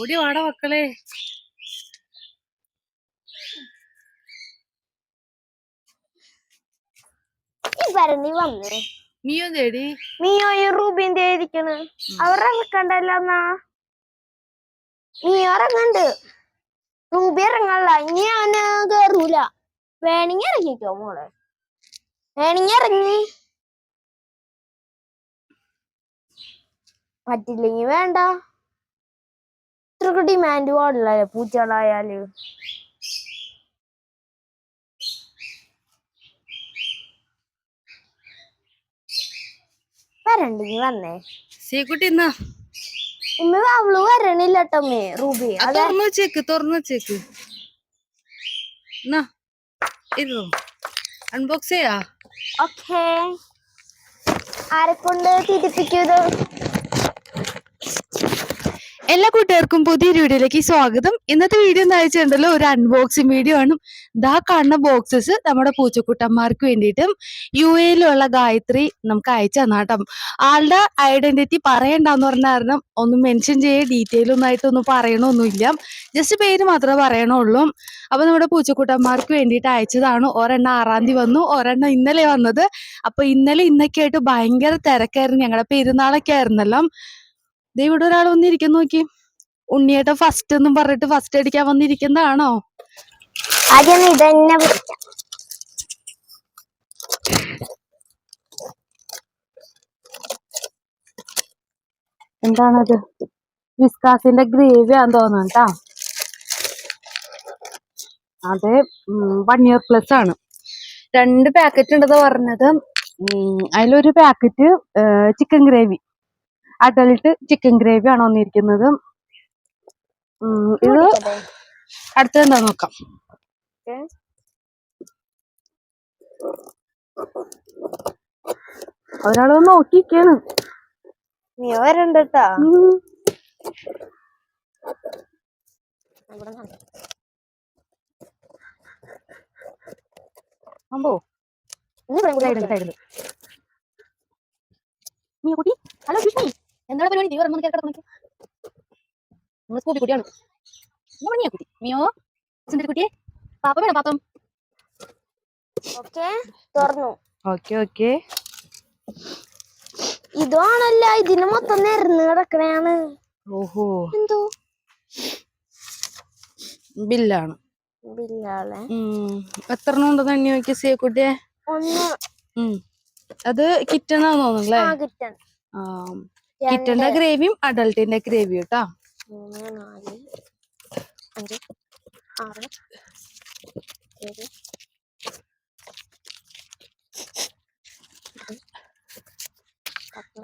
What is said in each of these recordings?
ഓടി വാട മക്കളെ. ഭരണി വന്നേ. നീയോ തേടി മിയോ ഈ തേടിക്കണ് എന്നാ മിയോ ഇറങ്ങണ്ട്. റൂബി ഇറങ്ങല്ല ഇനി അവന് കേറൂല. വേണിങ്ങി ഇറങ്ങിക്കോ മോളെ. വേണിങ്ങി ഇറങ്ങി. പറ്റില്ലെങ്കി വേണ്ട. ഡിമാൻഡ് പാടില്ലല്ലേ പൂച്ചകളായാൽ. നീ വന്നേ. സീക്കുട്ടി എന്നാ ഉമ്മ അവൾ വരണില്ല കേട്ടമ്മേ റൂബി. തുറന്നു വെച്ചേക്ക് തുറന്നു വെച്ചേക്ക്. എന്നാ ഇരുന്നോ അൺബോക്സ് ചെയ്യാ? ഓക്കേ ആരെക്കൊണ്ട് തിരിപ്പിക്കൂ എല്ലാ കൂട്ടുകാർക്കും പുതിയൊരു വീഡിയോയിലേക്ക് സ്വാഗതം. ഇന്നത്തെ വീഡിയോ എന്താ വെച്ചിട്ടുണ്ടല്ലോ ഒരു അൺബോക്സിങ് വീഡിയോ ആണ്. ദാ കാണുന്ന ബോക്സസ് നമ്മുടെ പൂച്ചക്കുട്ടന്മാർക്ക് വേണ്ടിയിട്ടും യു എയിലുള്ള ഗായത്രി നമുക്ക് അയച്ചു തന്നാട്ടം ആളുടെ ഐഡന്റിറ്റി പറയണ്ടെന്ന് പറഞ്ഞ കാരണം ഒന്നും മെൻഷൻ ചെയ്യ ഡീറ്റെയിൽ ഒന്നും ആയിട്ടൊന്നും പറയണമൊന്നുമില്ല ജസ്റ്റ് പേര് മാത്രമേ പറയണുള്ളൂ. അപ്പൊ നമ്മുടെ പൂച്ചക്കുട്ടന്മാർക്ക് വേണ്ടിയിട്ട് അയച്ചതാണ്. ഒരെണ്ണം ആറാം തീയതി വന്നു ഒരെണ്ണം ഇന്നലെ വന്നത്. അപ്പൊ ഇന്നലെ ഇന്നൊക്കെ ആയിട്ട് ഭയങ്കര തിരക്കായിരുന്നു. ഞങ്ങളുടെ പെരുന്നാളൊക്കെ ആയിരുന്നല്ലോ. ഇവിടെ ഒരാൾ വന്നിരിക്കുന്നു നോക്കി. ഉണ്ണിയേട്ട ഫസ്റ്റ് എന്നും പറഞ്ഞിട്ട് ഫസ്റ്റ് അടിക്കാൻ വന്നിരിക്കുന്നതാണോ? ആദ്യം നീ ഇതന്നെ പിടിക്കാം എന്താണത്? വിസ്കാസിന്റെ ഗ്രേവിയാന്ന് തോന്നുന്നു കേട്ടാ. അതെ വൺ ഇയർ പ്ലസ് ആണ്. രണ്ട് പാക്കറ്റ് ഉണ്ടെന്ന് പറഞ്ഞത്. ഉം, അതിലൊരു packet chicken gravy adult chicken gravy ആണ് വന്നിരിക്കുന്നത്. ഇത് അടുത്ത അടുത്തത് എന്താ നോക്കാം. ഒരാൾ നോക്കിക്കാണ് നീ. അമ്പോ മിയ കുട്ടി. ഹലോ സുഷ്മി എന്താണ് പരിപാടി? നീ പറഞ്ഞു കേൾക്കട്ടെ നമ്മൾ കുട്ടിയാണ്. കുട്ടി. മിയോ? സുന്ദരി കുട്ടിയെ? പാപ്പ വേണം പാപ്പം? ഓക്കെ. തുറന്നു. Okay okay. ഇതാണല്ല ഇതിന് മൊത്തം നിരന്ന് കിടക്കണയാണ് ഓഹോ. എന്തോ? ബില്ലാണ്. എത്ര ഉണ്ടെന്ന് എണ്ണി കുട്ടിയെ? ഒന്ന്. അത് കിറ്റണാന്ന് തോന്നുന്നു ആ. കിറ്റന്റെ ഗ്രേവിയും അഡൾട്ടിന്റെ ഗ്രേവിയും കേട്ടോ മൂന്ന് നാല് അഞ്ച് ആറ് ഏഴ് എട്ട്, പത്ത്,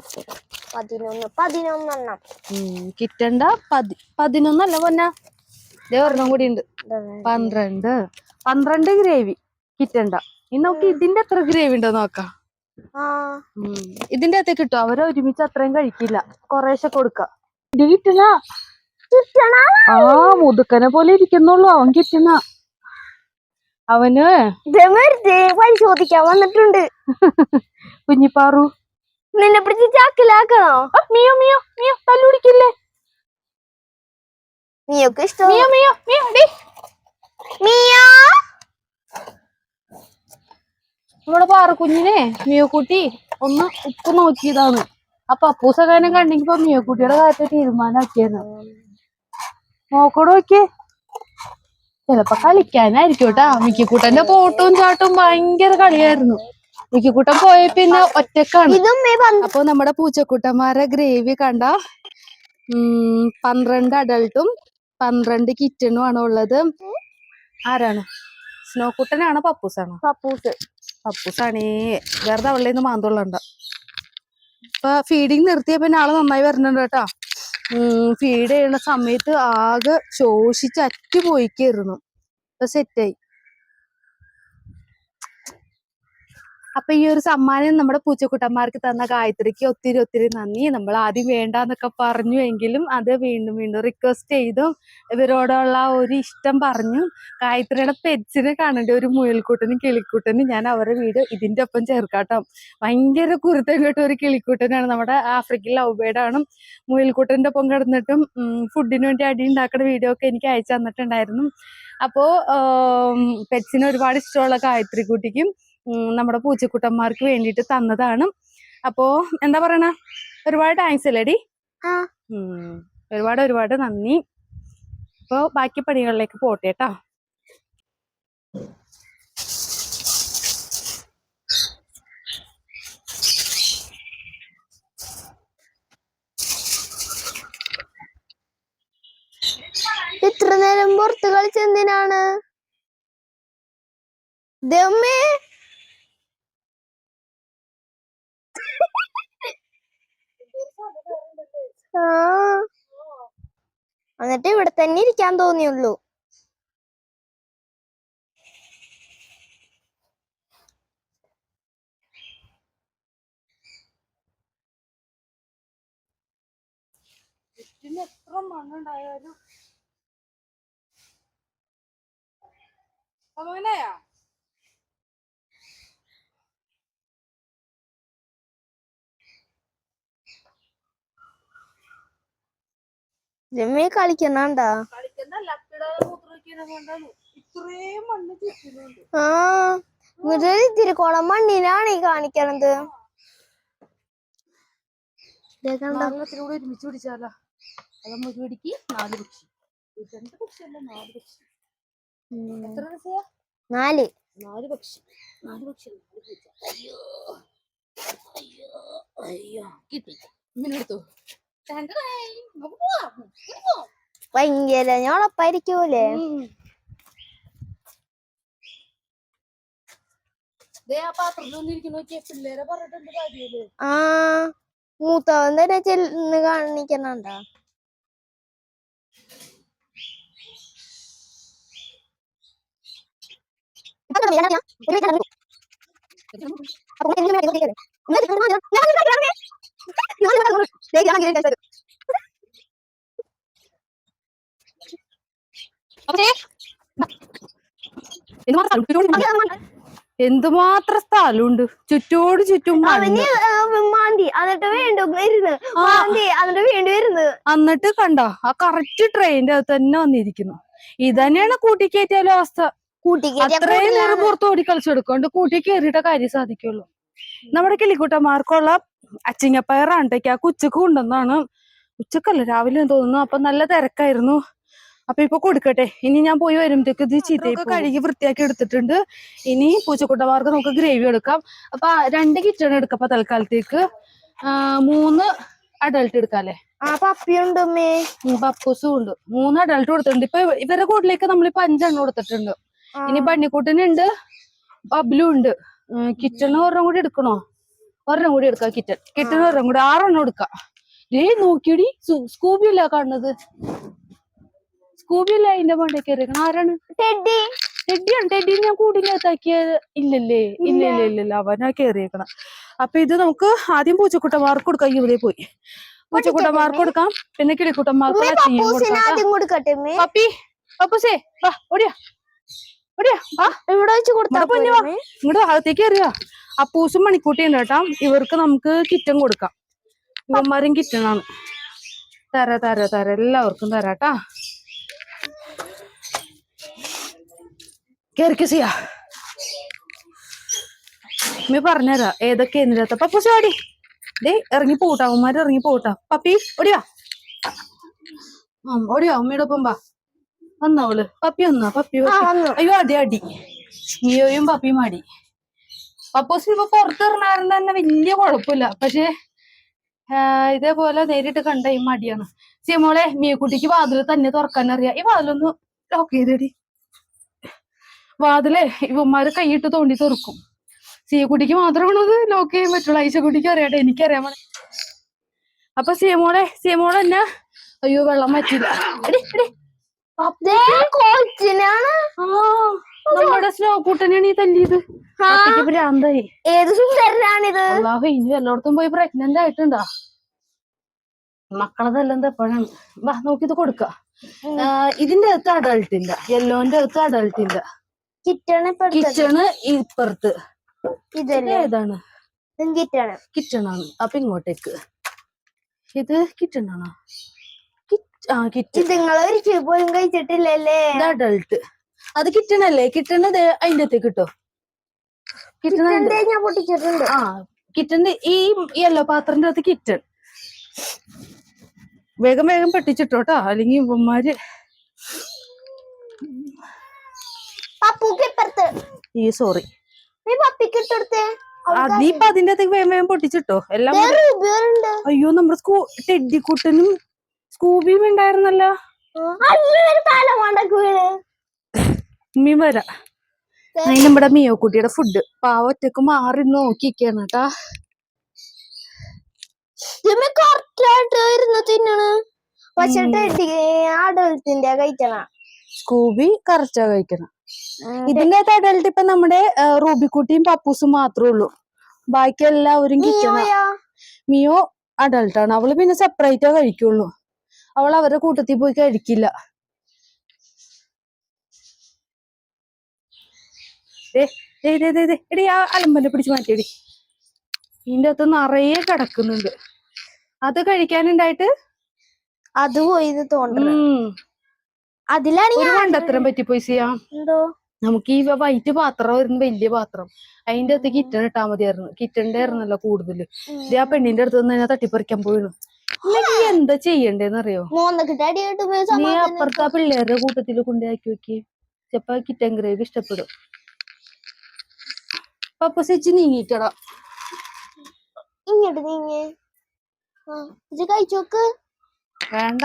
പതിനൊന്ന് പതിനൊന്നെണ്ണം. കിറ്റണ്ട പതി പതിനൊന്നല്ല പൊന്ന? ഒരെണ്ണം കൂടി ഉണ്ട്. പന്ത്രണ്ട്. പന്ത്രണ്ട് ഗ്രേവി കിട്ടണ്ട ഇനി നമുക്ക് ഇതിന്റെ എത്ര ഗ്രേവി ഉണ്ടോ നോക്കാം. ഇതിന്റെ അകത്ത് കിട്ടും അവരെ ഒരുമിച്ച് അത്രയും കഴിക്കില്ല. കൊറേശ്ശെ കൊടുക്ക. ആ മുതുക്കനെ പോലെ ഇരിക്കുന്നുള്ളൂ. അവൻ കിട്ടുന്ന അവന്? പരിശോധിക്കാൻ വന്നിട്ടുണ്ട്. കുഞ്ഞിപ്പാറു. നിന്നെ പിടിച്ച് ചാക്കിലാക്കണോ? മിയോ മിയോ മിയോ തല്ലുടിക്കില്ലേ മിയോക്ക് ഇഷ്ടം. മിയോ മിയോ മിയോ മിയാ? നമ്മുടെ പാറക്കുഞ്ഞിനെ മിയോക്കുട്ടി ഒന്ന് ഉപ്പ് നോക്കിയതാണ്. അപ്പൊ അപ്പൂസകാനം കണ്ടെങ്കിൽ ഇപ്പൊ മിയോക്കുട്ടിയുടെ കാര്യത്തിൽ തീരുമാനമാക്കിയാണ് നോക്കോട് നോക്കിയേ ചിലപ്പോ കളിക്കാനായിരിക്കും കേട്ടാ. മിക്കിക്കുട്ടന്റെ പോട്ടും ചാട്ടും ഭയങ്കര കളിയായിരുന്നു. മിക്കിക്കുട്ടൻ പോയ പിന്നെ ഒറ്റക്കാണ്. അപ്പൊ നമ്മുടെ പൂച്ചക്കൂട്ടന്മാരെ ഗ്രേവി കണ്ട ഉം, പന്ത്രണ്ട് അഡൾട്ടും പന്ത്രണ്ട് കിറ്റണും ആണ് ഉള്ളത് ആരാണ്? സ്നോക്കുട്ടനാണോ പപ്പൂസാണോ? പപ്പൂസ്. പപ്പൂസാണേ വെറുതെ അവളുടെ നിന്ന് മാന്തുള്ളണ്ട. ഇപ്പൊ ഫീഡിങ് നിർത്തിയപ്പോ ആൾ നന്നായി വരുന്നുണ്ട് കേട്ടോ. ഫീഡ് ചെയ്യുന്ന സമയത്ത് ആകെ ശോഷിച്ച് അറ്റുപോയിക്കായിരുന്നു. ഇപ്പൊ സെറ്റായി അപ്പൊ ഈ ഒരു സമ്മാനം നമ്മുടെ പൂച്ചക്കുട്ടന്മാർക്ക് തന്ന ഗായത്രിക്ക് ഒത്തിരി ഒത്തിരി നന്ദി. നമ്മൾ ആദ്യം വേണ്ടാന്നൊക്കെ പറഞ്ഞു എങ്കിലും അത് വീണ്ടും വീണ്ടും റിക്വസ്റ്റ് ചെയ്തും ഇവരോടുള്ള ഒരു ഇഷ്ടം പറഞ്ഞു. ഗായത്രിയുടെ പെറ്റ്സിനെ കാണേണ്ട ഒരു മുയൽക്കൂട്ടനും കിളിക്കൂട്ടനും ഞാൻ അവരുടെ വീട് ഇതിന്റെ ഒപ്പം ചേർക്കാട്ടോ. ഭയങ്കര കുരുത്തം കേട്ട ഒരു കിളിക്കൂട്ടനാണ് നമ്മുടെ ആഫ്രിക്കൻ ലവ് ബേഡാണ് മുയൽക്കൂട്ടന്റെ ഒപ്പം കിടന്നിട്ടും ഫുഡിന് വേണ്ടി അടി ഉണ്ടാക്കുന്ന വീഡിയോ ഒക്കെ എനിക്ക് അയച്ചു തന്നിട്ടുണ്ടായിരുന്നു. അപ്പോ പെറ്റ്സിന് ഒരുപാട് ഇഷ്ടമുള്ള ഗായത്രി കുട്ടിക്കും നമ്മുടെ പൂച്ചക്കുട്ടന്മാർക്ക് വേണ്ടിയിട്ട് തന്നതാണ്. അപ്പോ എന്താ പറയണ? ഒരുപാട് താങ്ക്സ് അല്ലേടി. ഒരുപാട് ഒരുപാട് നന്ദി. അപ്പോ ബാക്കി പണികളിലേക്ക് പോട്ടെ കേട്ടോ. ഇത്ര നേരം പുറത്ത് കളിച്ചെന്തിനാണ്? ദമ്മേ ആ എന്നിട്ട് ഇവിടെ തന്നെ ഇരിക്കാൻ തോന്നിയുള്ളൂ. എത്ര മണ്ണുണ്ടായാലും ദമ്മേ കളിക്കുന്നാണ്ടാ? ആ എന്നിട്ട് ഇത്തിരി കുളം മണ്ണിനാണ് ഈ കാണിക്കണത്. ഒരുമിച്ച് പിടിച്ചാലോ? അത് നമുക്ക് പിടിക്ക് നാല് പക്ഷി രണ്ട് പക്ഷിയല്ല നാല് പക്ഷി. എത്ര നാല്. നാല് പക്ഷി നാല് പക്ഷി അയ്യോ. അയ്യോ. അയ്യോ. കിട്ടി. പോവാം. ഭയങ്കര ഞോളപ്പായിരിക്കൂലേ? ആ മൂത്തവൻ തന്നെ ചെന്ന് കാണിക്കണണ്ടാ എന്തുമാത്രം സ്ഥലമുണ്ട് ചുറ്റോട് ചുറ്റും മാന്തി. എന്നിട്ട് വീണ്ടും മാന്തി എന്നിട്ട് വീണ്ടും എന്നിട്ട് കണ്ടോ? ആ കറക്റ്റ് ട്രെയിനിന്റെ അകത്ത് തന്നെ വന്നിരിക്കുന്നു. ഇതന്നെയാണ് തന്നെയാണ് കയറ്റിയാലും അവസ്ഥ അത്രയും നേരം പുറത്ത് ഓടി കളിച്ചെടുക്കൊണ്ട് കൂട്ടി കയറിയിട്ട കാര്യം സാധിക്കുള്ളൂ. നമ്മുടെ കിളിക്കൂട്ടന്മാർക്കുള്ള അച്ചിങ്ങപ്പയറാണ് ആ ഉച്ചയ്ക്ക് കൊണ്ടുവന്നാണ് ഉച്ചക്കല്ല? രാവിലെ തോന്നുന്നു അപ്പൊ നല്ല തിരക്കായിരുന്നു. അപ്പൊ ഇപ്പൊ കൊടുക്കട്ടെ. ഇനി ഞാൻ പോയി വരുമ്പോഴത്തേക്ക് ഇത് ചീത്തയൊക്കെ കഴുകി വൃത്തിയാക്കി എടുത്തിട്ടുണ്ട്. ഇനി പൂച്ചക്കുട്ടമാർക്ക് നമുക്ക് ഗ്രേവി എടുക്കാം. അപ്പൊ രണ്ട് കിച്ചൺ എടുക്കാം അപ്പൊ തൽക്കാലത്തേക്ക്. മൂന്ന് അഡൾട്ട് എടുക്കാല്ലേ? ആ പപ്പിയുണ്ട് പപ്പൂസും ഉണ്ട്. മൂന്ന് അഡൾട്ട് കൊടുത്തിട്ടുണ്ട്. ഇപ്പൊ ഇവ- ഇവരുടെ കൂട്ടിലേക്ക് നമ്മളിപ്പോ അഞ്ചെണ്ണം കൊടുത്തിട്ടുണ്ട്. ഇനി ബണ്ണിക്കുട്ടനുണ്ട് ബബ്ലു ഉണ്ട് കിച്ചണ് ഒരെണ്ണം കൂടി എടുക്കണോ? ഒരെണ്ണം കൂടി എടുക്കാം കിറ്റൻ. കിറ്റൻ ഒരെണ്ണം കൂടി ആറെണ്ണം എടുക്കാം. ഏ നോക്കിയടി സ്കൂബി അല്ല കാണുന്നത്? സ്കൂബി അല്ല അതിന്റെ മണ്ടേ കയറിയേക്കണം? ആരാണ്? ടെഡി ടെഡിയാണ് ടെഡി ഞാൻ കൂടിനകത്താക്കിയ ഇല്ലല്ലേ? ഇല്ല. ഇല്ല അവനാ കേറിയേക്കണം അപ്പൊ ഇത് നമുക്ക് ആദ്യം പൂച്ചക്കുട്ടന്മാർക്ക് കൊടുക്കാം ഇവിടെ പോയി. പൂച്ചക്കുട്ടന്മാർക്ക് കൊടുക്കാം പിന്നെ കിളിക്കുട്ട മാർക്ക് അച്ചിയും പപ്പൂസിന് കൊടുക്കാം ട്ടോ. ആദ്യം കൊടുക്കട്ടെ ഉമ്മേ. പപ്പി പപ്പൂസേ വാ ഓടിയാ. ഓടിയാ വാ. ഇവിടെ വെച്ച് കൊടുത്താ. ഇങ്ങോട്ട് അകത്തേക്ക് കയറിയാ. അപ്പൂസും മണിക്കൂട്ടിയും കേട്ടാ. ഇവർക്ക് നമുക്ക് കിറ്റം കൊടുക്കാം. ഇവന്മാരും കിറ്റനാണ് തര തര തര. എല്ലാവർക്കും തരാട്ടാ കേറിക്ക ചെയ്യാ ഉമ്മ പറഞ്ഞുതരാ ഏതൊക്കെ എന്നിട്ട് പപ്പൂസ് ഓടി ദേ ഇറങ്ങി പോട്ടാ അവന്മാർ ഇറങ്ങി പോട്ടാ പപ്പി ഓടിയാ. ഓടിയാ ഉമ്മയുടെ ഒപ്പം വാ. വന്നോൾ. പപ്പി വന്നാ? പപ്പി അയ്യോ അടി അടി. നീയോയും പപ്പിയും അടി പപ്പോസിന് ഇപ്പൊ പുറത്തിറങ്ങാറുണ്ട് തന്നെ വലിയ കുഴപ്പമില്ല. പക്ഷെ ഇതേപോലെ നേരിട്ട് കണ്ട ഈ മടിയാണ്. സിമോളെ മീക്കുട്ടിക്ക് വാതിൽ തന്നെ തുറക്കാൻ അറിയാം. ഈ വാതിലൊന്ന് ലോക്ക് ചെയ്തേടി. വാതിലേ ഇവന്മാര് കൈയിട്ട് തോണ്ടി തുറക്കും. സിയക്കുട്ടിക്ക് മാത്രമാണത് ലോക്ക് ചെയ്യാൻ പറ്റുള്ളൂ. ഐശക്കുട്ടിക്ക് അറിയാട്ടെ എനിക്കറിയാൻ പാടില്ല. അപ്പൊ സിയമോളെ സിയമോളെ എന്നാ? അയ്യോ വെള്ളം പറ്റില്ല നമ്മുടെ സ്ലോ കൂട്ടനാണ് ഈ തല്ലിയത്. ഭ്രാന്തായി. ഏത് സുന്ദരനാണിത്? അള്ളാഹു ഇനി എല്ലായിടത്തും പോയി പ്രഗ്നന്റ് ആയിട്ടുണ്ടോ? മക്കളതെല്ലാം എപ്പോഴാണ് വാ നോക്കിത് കൊടുക്ക. ഇതിന്റെ അകത്ത് അഡൾട്ട് ഇല്ല. യെല്ലോന്റെ അകത്ത് അഡൾട്ട് ഇല്ല. എടുത്തത്. കിച്ചണ് ഇപ്പുറത്ത്. ഏതാണ് ഇതും കിറ്റാണ്. കിച്ചൺ ആണ്. അപ്പൊ ഇങ്ങോട്ടേക്ക്. ഇത് കിറ്റണാണോ ആണോ? ആ കിച്ചൺ പോലും കഴിച്ചിട്ടില്ലല്ലേ? അഡൾട്ട് അത് കിറ്റണല്ലേ അല്ലേ? അതിന്റെ അകത്തേക്ക് കിട്ടോ എന്തേ ഞാൻ പൊട്ടിച്ചിട്ടുണ്ട്. ആ കിച്ചന്റെ ഈ യെല്ലോ പാത്രന്റെ അകത്ത് കിറ്റൻ വേഗം വേഗം പെട്ടിച്ചിട്ടോട്ടാ. അല്ലെങ്കിൽ ഇവന്മാര് ഈ സോറി അതിപ്പോ അതിന്റെ അകത്തേക്ക് വേഗം വേഗം പൊട്ടിച്ചിട്ടോ. എല്ലാം അയ്യോ നമ്മുടെ സ്കൂ ടെഡിക്കുട്ടനും സ്കൂബിയും ഉണ്ടായിരുന്നല്ലോ. ഉമ്മീം വരാ. അതിന് നമ്മുടെ മിയോ കുട്ടിയുടെ ഫുഡ് പാവറ്റക്ക് മാറി നോക്കിക്കാണ് കേട്ടാ സ്കൂബി കറച്ചാ കഴിക്കണം. ഇതിന്റെ അകത്ത് ഇപ്പൊ നമ്മുടെ റൂബിക്കുട്ടിയും പപ്പൂസും മാത്രമേ ഉള്ളൂ. ബാക്കി എല്ലാവരും മിയോ അഡൾട്ടാണ് അവൾ പിന്നെ സെപ്പറേറ്റാ കഴിക്കുള്ളൂ. അവൾ അവരുടെ കൂട്ടത്തിൽ പോയി കഴിക്കില്ല ദേ, ദേ, ദേ, ദേ, ദേ. എടി ആ അലമ്പനെ പിടിച്ച് മാറ്റിയടി. ഇതിന്റെ അകത്ത് നിറയെ കിടക്കുന്നുണ്ട്. അത് കഴിക്കാനുണ്ടായിട്ട് അത് പോയി തോന്നുന്നു അതിലാണ് ഒരു മണ്ടത്തരം പറ്റിപ്പോയി ചെയ്യാം എന്തോ? നമുക്ക് ഈ വൈറ്റ് പാത്രം വരുന്ന വലിയ പാത്രം. അതിന്റെ അകത്ത് കിറ്റൻ ഇട്ടാ മതിയായിരുന്നു. കിറ്റണിന്റെ ആയിരുന്നല്ലോ കൂടുതൽ. ഇത് ആ പെണ്ണിന്റെ അടുത്ത് നിന്ന് തട്ടിപ്പറിക്കാൻ പോയിരുന്നു അല്ലെങ്കിൽ എന്താ ചെയ്യണ്ടേന്ന് അറിയോ നീ അപ്പുറത്തെ ആ പിള്ളേരുടെ കൂട്ടത്തിൽ ആക്കി വെക്കി. ചെപ്പ കിറ്റൻ ഗ്രേവി ഇഷ്ടപ്പെടും. പപ്പ ചേച്ചി നീങ്ങിക്കട ഇങ്ങോട്ട് നീങ്ങി. ഇത് കഴിച്ചോക്ക് വേണ്ട.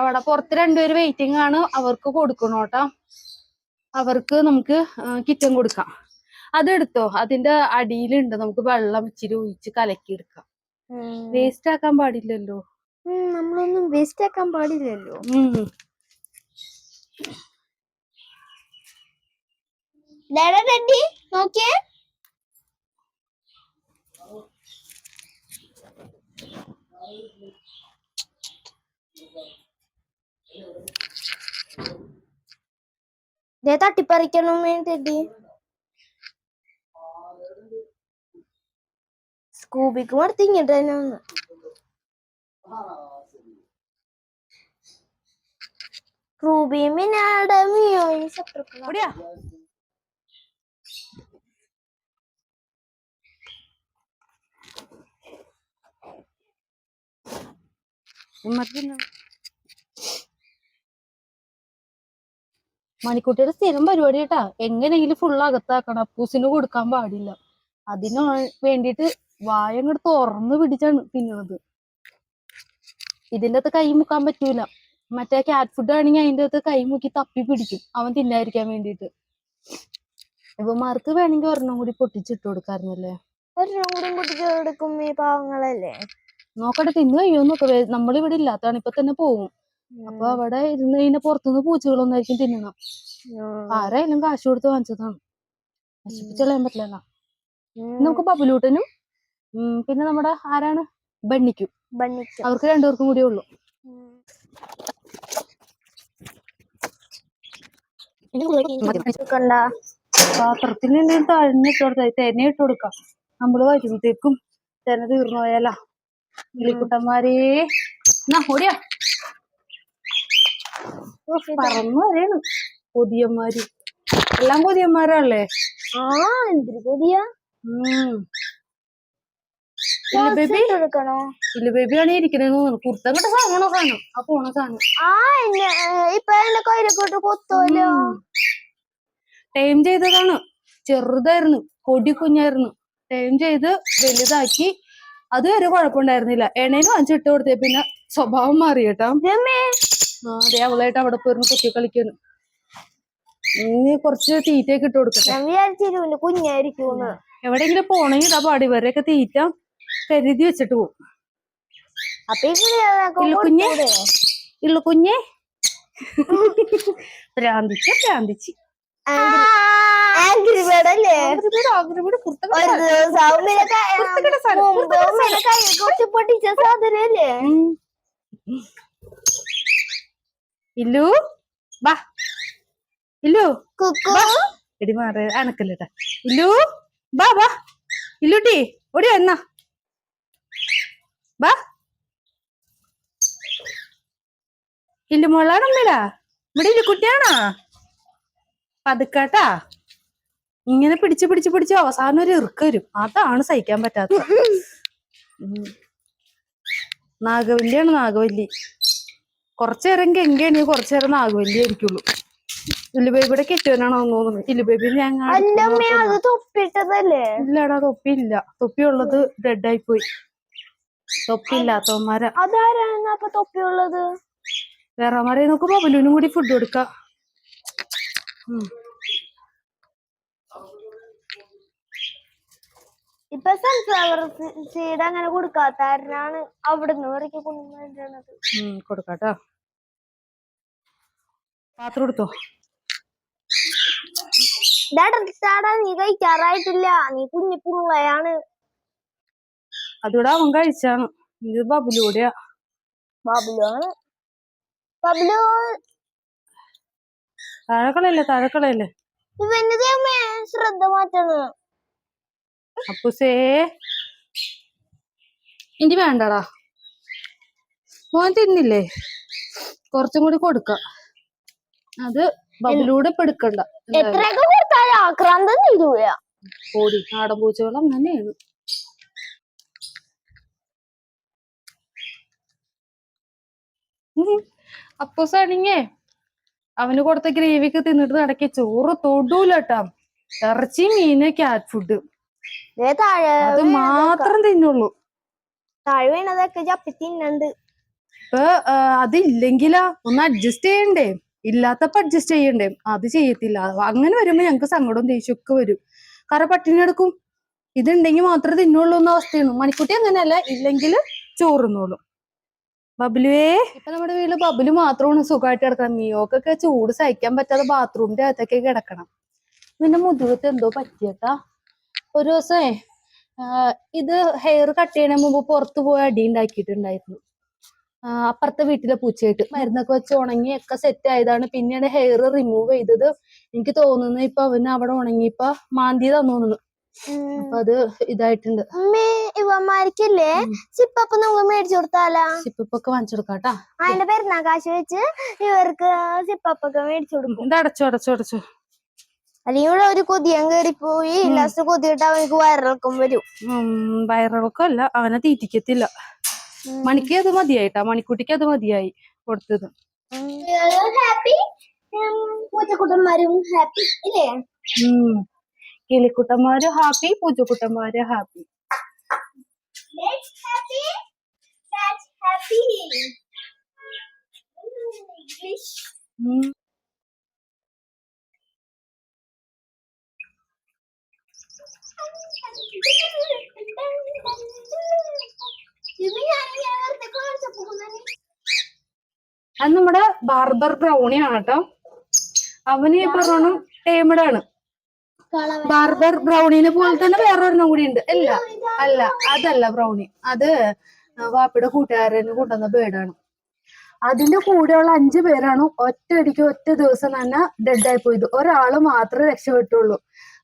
അവിടെ പുറത്ത് രണ്ടുപേര് വെയിറ്റിംഗ് ആണ്. അവർക്ക് കൊടുക്കണോട്ടാ അവർക്ക് നമുക്ക് കിറ്റം കൊടുക്കാം. അതെടുത്തോ. അതിന്റെ അടിയിലുണ്ട്. നമുക്ക് വെള്ളം ഇച്ചിരി ഒഴിച്ച് കലക്കി എടുക്കാം വേസ്റ്റ് ആക്കാൻ പാടില്ലല്ലോ. നമ്മളൊന്നും വേസ്റ്റ് ആക്കാൻ പാടില്ലല്ലോ. റെഡി? നോക്കിയേ. തട്ടിപ്പറിക്കണമേ തട്ടിപ്പറിക്കണം വേണ്ടി സ്കൂബിക്ക് മടുത്ത് ഇങ്ങോട്ട് തന്നെ ഒന്ന് റൂബിയും പിന്നെ ആടെ മിയോയും മണിക്കുട്ടിയുടെ സ്ഥിരം പരിപാടി കേട്ടാ. എങ്ങനെയെങ്കിലും ഫുൾ അകത്താക്കണം. അപ്പൂസിന് കൊടുക്കാൻ പാടില്ല. അതിന് വേണ്ടിയിട്ട് വായ അങ്ങോട്ട് തുറന്ന് പിടിച്ചാണ് തിന്നുന്നത്. ഇതിന്റെ അകത്ത് കൈ മുക്കാൻ പറ്റൂല. മറ്റേ ക്യാറ്റ് ഫുഡ് ആണെങ്കിൽ അതിന്റെ അകത്ത് കൈ മുക്കി തപ്പി പിടിക്കും. അവൻ തിന്നായിരിക്കാൻ വേണ്ടിയിട്ട്. ഇവന്മാർക്ക് വേണമെങ്കിൽ ഒരെണ്ണം കൂടി പൊട്ടിച്ചിട്ട് കൊടുക്കാറുന്നല്ലേ ഒരെണ്ണം കൂടി പൊട്ടിച്ച് കൊടുക്കും ഈ പാവങ്ങളല്ലേ നോക്കട്ടെ തിന്നു കഴിയോ നോക്ക നമ്മളിവിടെ ഇല്ലാത്തതാണ് ഇപ്പൊ തന്നെ പോവും അപ്പൊ അവിടെ ഇരുന്ന് കഴിഞ്ഞാൽ പുറത്തുനിന്ന് പൂച്ചകളൊന്നായിരിക്കും തിന്നണം ആരായാലും കാശ് കൊടുത്ത് വാങ്ങിച്ചതാണ് നശിപ്പിച്ചളയാൻ പറ്റില്ലല്ലോ ഇനി നമുക്ക് ബബുലൂട്ടനും പിന്നെ നമ്മുടെ ആരാണ് ബണ്ണിക്കും ബണ്ണിക്കും അവർക്ക് രണ്ടുപേർക്കും കൂടിയേ ഉള്ളൂ കണ്ട പാത്രത്തിന് എന്തെങ്കിലും തഴഞ്ഞിട്ട് കൊടുത്താൽ തേന ഇട്ട് കൊടുക്കാം. നമ്മൾ വരുമ്പത്തേക്കും തേന തീർന്നു പോയാലാ. കിളിക്കുട്ടന്മാരേ എന്നാ ഓടിയാ. പറന്നു വരെയാണ് കൊതിയന്മാര്. എല്ലാം കൊതിയന്മാരല്ലേ ആ എന്തൊരു കൊതിയാ. ഉം. ഇല്ല ബേബി. എടുക്കണോ? ഇല്ല ബേബി ആണ് ഇരിക്കണേന്ന് തോന്നുന്നു. കുർത്തം കിട്ട സാധനമാണോ സാധനം ആ പോണ സാധനം. ആ ഇപ്പൊ എന്നെ കയ്യിലേക്കോട്ട് കൊത്തോലോ ടൈം ചെയ്തതാണ്. ചെറുതായിരുന്നു. കൊടി കുഞ്ഞായിരുന്നു. ടൈം ചെയ്ത് വലുതാക്കി. അതുവരെ കുഴപ്പമുണ്ടായിരുന്നില്ല. എണ്ണയിൽ വാങ്ങിച്ചിട്ട് കൊടുത്തേ. പിന്നെ സ്വഭാവം മാറി കേട്ടോ. ആ അതെ അവളായിട്ട് അവിടെ പോയിരുന്നു കുത്തി കളിക്കുന്നു ഇനി കുറച്ച് തീറ്റയൊക്കെ ഇട്ട് കൊടുക്കട്ടെ. കുഞ്ഞായിരിക്കും എവിടെയെങ്കിലും പോണെങ്കിൽ ഇതാ പാടി. വരെയൊക്കെ തീറ്റ കരുതി വെച്ചിട്ട് പോകും അപ്പൊ ഈ കിളികളൊക്കെ ഇല്ല കുഞ്ഞേ. കൊടുത്തൂടെ? ഇള്ളു കുഞ്ഞേ. പ്രാന്തിച്ച് പ്രാന്തിച്ച് ആംഗ്രി ബേർഡ് അല്ലേ? ആഗ്രഹം കുർത്തം ഒരു ദിവസം കുറച്ച് പൊട്ടിച്ച സാധനല്ലേ ഇല്ലു. വാ. ഇല്ലു. കുക്കു. എടി മാറ അനക്കല്ലേട്ടാ. ഇല്ലു. വാ വാ. ഇല്ലുട്ടി ഓടി വന്നാ. വാ. ഇല്ലു മോളാണമ്മേടാ ഇവിടെ ഇല്ല കുട്ടിയാണോ? പതുക്കാട്ടാ. ഇങ്ങനെ പിടിച്ച് പിടിച്ച് പിടിച്ച് അവസാനം ഒരു ഇറുക്ക വരും. അതാണ് സഹിക്കാൻ പറ്റാത്ത. നാഗവല്ലിയാണ് നാഗവല്ലി. കുറച്ചേരം ഗംഗയാണ് കുറച്ചേരം നാഗവല്ലി ആയിരിക്കുള്ളൂ. ഇല്ലുബേബിയുടെ കെട്ടുവനാണോ തോന്നുന്നു. ഇല്ലുബേബി തൊപ്പിട്ടതല്ലേ ഇല്ലടാ തൊപ്പി ഇല്ല തൊപ്പി ഉള്ളത് ഡെഡ് ആയി പോയി തൊപ്പി ഇല്ലാത്തവന്മാരാ അതാരാണ് അപ്പൊ തൊപ്പിയുള്ളത്? വേറെ മാറി നോക്കുമ്പോ ബബലുവിനും കൂടി ഫുഡ് കൊടുക്കാം. ഇപ്പൊ സൺഫ്ലവർ സീഡ് അങ്ങനെ കൊടുക്കാത്താരനാണ് അവിടുന്ന് വരയ്ക്ക് കൊണ്ടുവരുന്നത് ഉം, കൊടുക്കാട്ടോ. പാത്രം എടുത്തോ? ഡാടാ നീ കഴിക്കാറായിട്ടില്ല. നീ കുഞ്ഞു പുള്ളയാണ്. അതിവിടെ അവൻ കഴിച്ചാണ്. ഇത് ബബുലൂടെയാ. ബബുലു ആണ് ബബ്ലു താഴെ കളയല്ലേ താഴെ കളയല്ലേ ഇവന്റെ ദൈവമേ ശ്രദ്ധ മാറ്റണ്. അപ്പുസേ. ഇനി വേണ്ടടാ. മോൻ തിന്നില്ലേ? കുറച്ചും കൂടി കൊടുക്ക. അത് ബബിലൂടെ പെടുക്കണ്ട. എത്രയൊക്കെ കൊടുത്താലും ആക്രാന്തം ഓടി നാടൻ പൂച്ചകൾ അങ്ങനെയാണ്. അപ്പൂസാണിങ്ങേ അവന് കൊടുത്ത ഗ്രേവിക്ക് തിന്നിട്ട് നടക്കി ചോറ് തൊടൂലട്ടാ. ഇറച്ചി മീന് ക്യാറ്റ് ഫുഡ് അത് മാത്രം തിന്നുള്ളൂ. താഴെ വീണതൊക്കെ ചപ്പി തിന്നണ്ട്. ഇപ്പൊ അതില്ലെങ്കിലാ ഒന്ന് അഡ്ജസ്റ്റ് ചെയ്യണ്ടേ? ഇല്ലാത്തപ്പോ അഡ്ജസ്റ്റ് ചെയ്യണ്ടേ? അത് ചെയ്യത്തില്ല. അങ്ങനെ വരുമ്പോ ഞങ്ങക്ക് സങ്കടവും ദേഷ്യമൊക്കെ വരും. കാരണം പട്ടിണി എടുക്കും ഇതുണ്ടെങ്കിൽ മാത്രമേ തിന്നുള്ളൂ എന്ന അവസ്ഥയാണ്. മണിക്കുട്ടി അങ്ങനെയല്ല. ഇല്ലെങ്കിൽ ചോറുന്നോളും ബബുലുവേ? ഇപ്പൊ നമ്മുടെ വീട്ടിൽ ബബ്ലു മാത്രമാണ് സുഖമായിട്ട് കിടക്കണം മിയോക്കൊക്കെ ചൂട് സഹിക്കാൻ പറ്റാതെ ബാത്റൂമിന്റെ അകത്തൊക്കെ കിടക്കണം. പിന്നെ മുതുകത്ത് എന്തോ പറ്റിയട്ടാ. ഒരു ദിവസമേ ഇത് ഹെയർ കട്ട് ചെയ്യണ മുമ്പ് പുറത്തു പോയ അടി ഉണ്ടാക്കിയിട്ടുണ്ടായിരുന്നു. അപ്പുറത്തെ വീട്ടിലെ പൂച്ചയായിട്ട് മരുന്നൊക്കെ വെച്ച് ഉണങ്ങി ഒക്കെ സെറ്റ് ആയതാണ്. പിന്നീട് ഹെയർ റിമൂവ് ചെയ്തത് എനിക്ക് തോന്നുന്നു ഇപ്പൊ അവന് അവിടെ ഉണങ്ങിയപ്പോ മാന്തി തോന്നുന്നു. അപ്പൊ അത് ഇതായിട്ടുണ്ട്. ഇവന്മാർക്കില്ലേ ഉം. സിപ്പപ്പ് നമുക്ക് മേടിച്ചു കൊടുത്താലാ? സിപ്പൊക്കെ വാങ്ങിച്ചു കൊടുക്കാട്ടാ. അതിന്റെ പേര് കാശ് വെച്ച് ഇവർക്ക് സിപ്പൊക്കെ മേടിച്ചു കൊടുക്കും. ഇത് അടച്ചു അടച്ചു അടച്ചു? അല്ലെങ്കിൽ ഇവിടെ ഒരു കൊതിയം കേറിപ്പോയി. ലാസ്റ്റ് കൊതിയിട്ട് അവനക്ക് വയറിളക്കം വരും. വയറിളക്കം അല്ല അവനെ തീറ്റിക്കത്തില്ല. മണിക്ക് അത് മതിയായിട്ടാ മണിക്കുട്ടിക്ക് അത് മതിയായി കൊടുത്തത്. ഹാപ്പി? പൂച്ചക്കുട്ടന്മാരും ഹാപ്പി ഇല്ലേ? കിളിക്കുട്ടന്മാര് ഹാപ്പി പൂച്ചക്കുട്ടന്മാര് ഹാപ്പി പൂജ happy. ഹാപ്പി അത് നമ്മുടെ ബാർബർ ബ്രൗണി ആണ് കേട്ടോ അവന് ഈ പറഞ്ഞോണം ടേമഡാണ്. ബാർബർ ബ്രൗണിനെ പോലെ തന്നെ വേറൊരെണ്ണം കൂടി ഉണ്ട്. അല്ല അല്ല അതല്ല ബ്രൗണി. അത് വാപ്പയുടെ കൂട്ടുകാരന് കൊണ്ടുവന്ന ബേഡാണ്. അതിന്റെ കൂടെയുള്ള അഞ്ചു പേരാണ് ഒറ്റയടിക്ക് ഒറ്റ ദിവസം തന്നെ ഡെഡായി പോയത് ഒരാൾ മാത്രമേ രക്ഷപ്പെട്ടുള്ളൂ.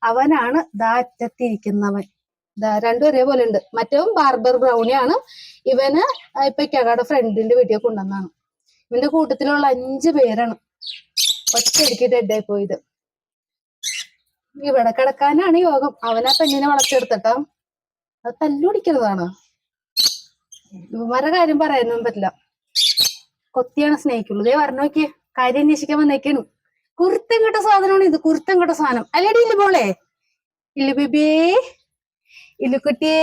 അവനാണ് ദാറ്റത്തിരിക്കുന്നവൻ രണ്ടും ഒരേപോലെ ഉണ്ട്. മറ്റവും ബാർബർ ബ്രൗണിയാണ്. ഇവന് ഇപ്പൊ കടയുടെ ഫ്രണ്ടിന്റെ വീട്ടിൽ കൊണ്ടുവന്നാണ് ഇവന്റെ കൂട്ടത്തിലുള്ള അഞ്ചു പേരാണ് ഒറ്റയടിക്ക് ഡെഡ് ആയി പോയത് ഇവിടെ കിടക്കാനാണ് യോഗം. അവനാ പെണ്ണിനെ വളച്ചെടുത്തിട്ടാ. അത് തല്ലുപിടിക്കുന്നതാണ് ഇവന്മാരെ കാര്യം പറയാനൊന്നും പറ്റില്ല. കൊത്തിയാണ് സ്നേഹിക്കുള്ളൂ. ദേ പറഞ്ഞു നോക്കിയേ. കാര്യം അന്വേഷിക്കാൻ വന്നേക്കാണ്. കുരുത്തം കെട്ട സാധനമാണ് ഇത്. കുരുത്തം കെട്ട സാധനം. അല്ലേടി ഇല്ല പോളെ ഇല്ല ബിബേ ഇല്ല കുട്ടിയേ